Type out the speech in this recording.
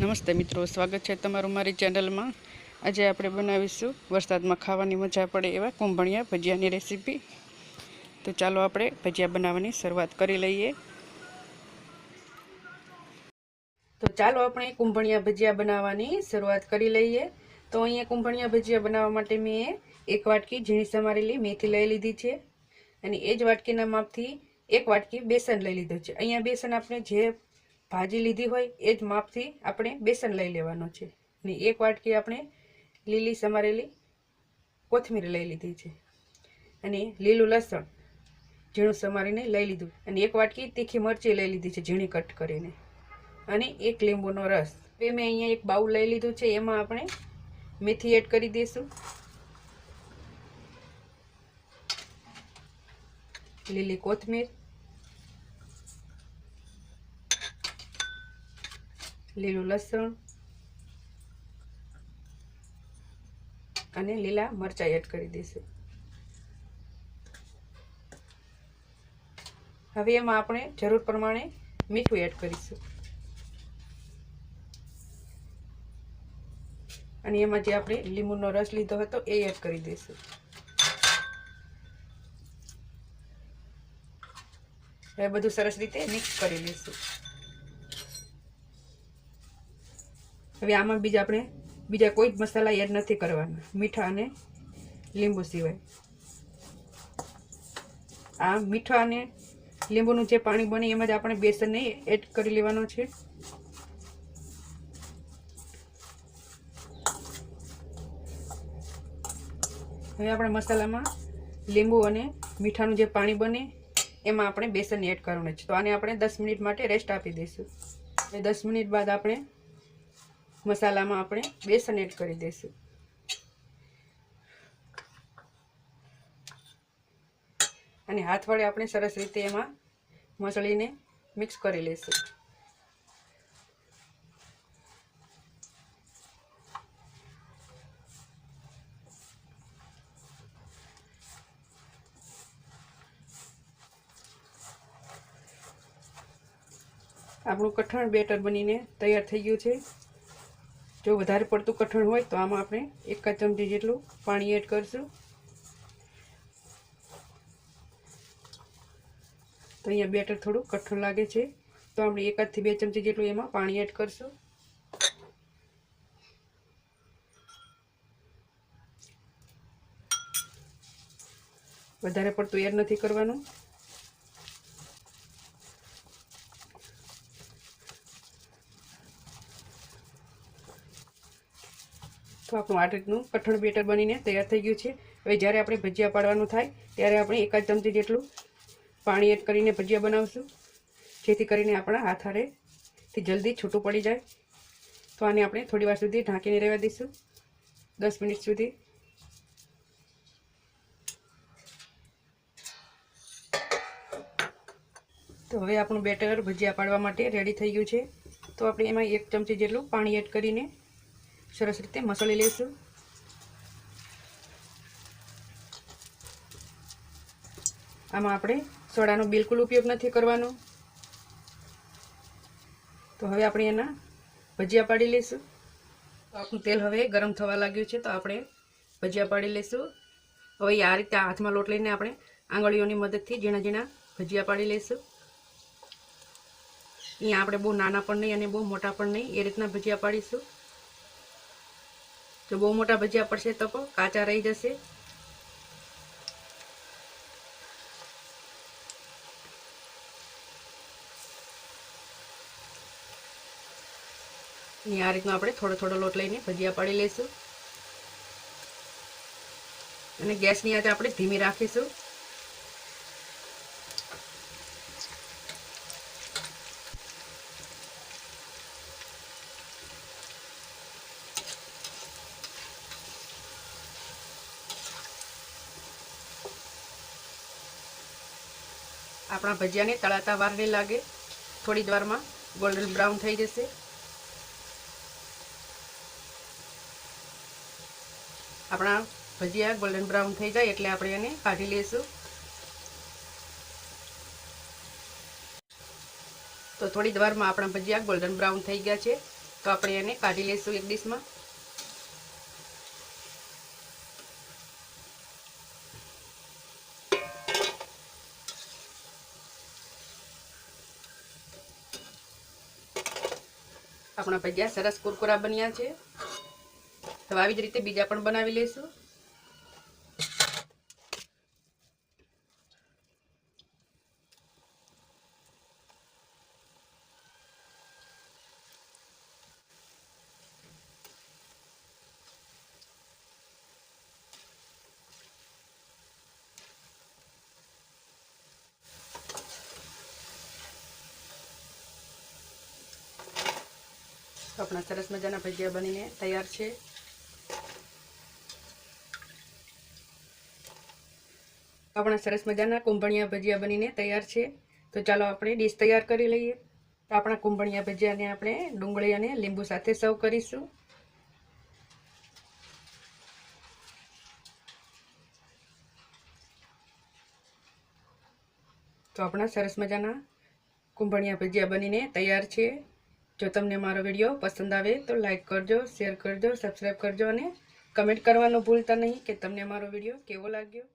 નમસ્તે મિત્રો, સ્વાગત છે તમારું મારી ચેનલમાં. આજે આપણે બનાવીશું વરસાદમાં ખાવાની મજા પડે એવા કુંભણિયા ભજીયાની રેસીપી. તો ચાલો આપણે ભજીયા બનાવવાની શરૂઆત કરી લઈએ. તો ચાલો આપણે કુંભણિયા ભજીયા બનાવવાની શરૂઆત કરી લઈએ. તો અહીંયા કુંભણિયા ભજીયા બનાવવા માટે મેં એક વાટકી ઝીણી સમારેલી મેથી લઈ લીધી છે અને એ જ વાટકીના માપથી એક વાટકી બેસન લઈ લીધું છે. અહીંયા બેસન આપણે જે ભાજી લીધી હોય, એ જ માપથી આપણે બેસન લઈ લેવાનો છે. ને એક વાટકી આપણે લીલી સમારેલી કોથમીર લઈ લીધી છે. અને લીલું લસણ ઝીણું સમારીને લઈ લીધું. અને એક વાટકી તીખી મરચી લઈ લીધી છે, ઝીણી કટ કરીને. અને એક લીંબુનો રસ. એ મેં અહીંયા એક બાઉલ લઈ લીધું છે, એમાં આપણે મેથી એડ કરી દઈશું. લીલી કોથમીર. લીલું લસણ અને લીલા મરચાં એડ કરી દઈશું. હવે એમાં આપણે જરૂર પ્રમાણે મીઠું એડ કરીશું. અને એમાં જે આપણે લીંબુનો રસ લીધો હતો એ એડ કરી દઈશું. હવે બધું સરસ રીતે મિક્સ કરી લઈશું. હવે આમાં બીજા આપણે, બીજા કોઈ જ મસાલા એડ નથી કરવાના. મીઠા અને લીંબુ સિવાય. આ મીઠા અને લીંબુનું જે પાણી બને એમાં જ આપણે બેસનને એડ કરી લેવાનો છે. હવે આપણે મસાલામાં લીંબુ અને મીઠાનું જે પાણી બને એમાં આપણે બેસન એડ કરવાનું છે. તો આને આપણે દસ મિનિટ માટે રેસ્ટ આપી દઈશું. એ દસ મિનિટ બાદ આપણે મસાલામાં આપણે બેસન એડ કરી દઈશું. અને હાથ વડે આપણે સરસ રીતે એમાં મસળીને મિક્સ કરી લઈશું. આપણું કઠણ બેટર બનીને તૈયાર થઈ ગયું છે. જો વધારે પડતું કઠણ હોય તો આમાં આપણે એક ચમચી જેટલું પાણી એડ કરીશું. તો અહીંયા બેટર થોડું કઠણ લાગે છે. તો આપણે એકાદથી બે ચમચી જેટલું એમાં પાણી એડ કરીશું. વધારે પડતું એડ નથી કરવાનું. તો આપણું આ રીતનું કઠણ બેટર બનીને તૈયાર થઈ ગયું છે. હવે જ્યારે આપણે ભજીયા પાડવાનું થાય, ત્યારે આપણે એકાદ ચમચી જેટલું પાણી એડ કરીને ભજીયા બનાવશું, જેથી કરીને આપણા હાથ હારેથી જલ્દી છૂટું પડી જાય. તો આને આપણે થોડી વાર સુધી ઢાંકીને રહેવા દઈશું. દસ મિનિટ સુધી. તો હવે આપણું બેટર ભજીયા પાડવા માટે રેડી થઈ ગયું છે. તો આપણે એમાં એક ચમચી જેટલું પાણી એડ કરીને સરસ રીતે મસળી લઈશું આમાં આપણે સોડાનો બિલકુલ ઉપયોગ નથી કરવાનો. તો હવે આપણે એના ભજીયા પાડી લઈશું. આપણું તેલ હવે ગરમ થવા લાગ્યું છે, તો આપણે ભજીયા પાડી લઈશું. હવે આ રીતે હાથમાં લોટ લઈને આપણે આંગળીઓની મદદથી ઝીણા ઝીણા ભજીયા પાડી લઈશું. અહીંયા આપણે બહુ નાના પણ નહીં અને બહુ મોટા પણ નહીં, એ રીતના ભજીયા પાડીશું. જો બહુ મોટા ભજીયા પડશે તો કાચા રહી જશે. આ રીતનો આપણે થોડો થોડો લોટ લઈને ભજીયા પાડી લઈશું. અને ગેસની આજે આપણે ધીમી રાખીશું. આપણા ભજીયાને તળાતા વાર નહીં લાગે. થોડી જ વારમાં ગોલ્ડન બ્રાઉન થઈ જશે. આપણા ભજીયા ગોલ્ડન બ્રાઉન થઈ જાય એટલે આપણે એને કાઢી લઈશું. તો થોડી જ વારમાં આપણા ભજીયા ગોલ્ડન બ્રાઉન થઈ ગયા છે. તો આપણે એને કાઢી લઈશું એક ડીશમાં. આપણા ભજીયા સરસ કુરકુરા બન્યા છે. તો આવી જ રીતે બીજા પણ બનાવી લઈશું. તો આપણા સરસ મજાના ભજીયા બનીને તૈયાર છે. આપણા સરસ મજાના કુંભણિયા ભજીયા બનીને તૈયાર છે. તો ચાલો આપણે ડીશ તૈયાર કરી લઈએ. તો આપણા કુંભણિયા ભજીયાને આપણે ડુંગળી અને લીંબુ સાથે સર્વ કરીશું. તો આપણા સરસ મજાના કુંભણિયા ભજીયા બનીને તૈયાર છે. જો તમને મારો વીડિયો પસંદ આવે તો લાઇક કરજો, શેર કરજો સબસ્ક્રાઈબ કરજો અને કમેન્ટ કરવાનું ભૂલતા નહીં કે તમને મારો વીડિયો કેવો લાગ્યો.